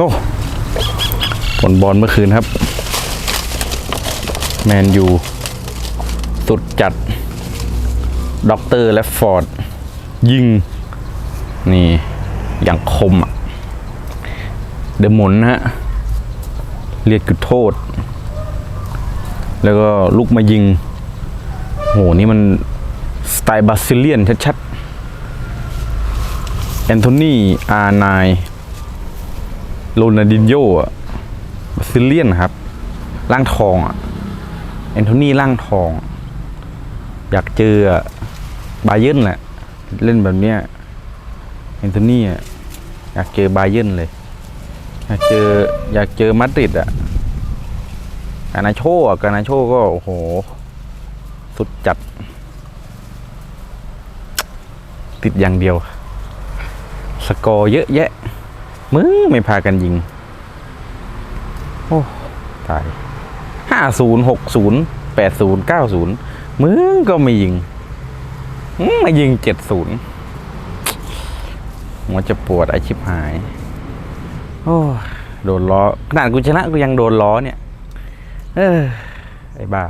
โน่ผลบอลเมื่อคืนครับ แมนยู สุดจัดด็อกเตอร์และฟอร์ด ยิง นี่ อย่างคมอะ เดมุนนะฮะ เรียกจุดโทษ แล้วก็ลุกมายิง โห นี่มันสไตล์บาซิเลียนชัดๆแอนโทนีอาร์ไน โรนัลดินโยอะบาซิเลียนครับ ร่างทองอะแอนโทนีร่างทอง อยากเจอบาเยนแหละ เล่นแบบเนี้ยแอนโทนีอะอยากเจอบาเยนเลย อยากเจออยากเจอมาดริดอะกานาโชอะกานาโชก็โอ้โห สุดจัด ติดอย่างเดียว สกอร์เยอะแยะ มึงไม่พากันยิง โอ้ตายห้าศูนย์หกศูนย์แปดศูนย์เก้าศูนย์มึงก็ไม่ยิงมายิงเจ็ดศูนย์หัวจะปวดไอชิบหาย โอ้โดนล้อขนาดกูชนะกูยังโดนล้อเนี่ย เออไอ้บ้า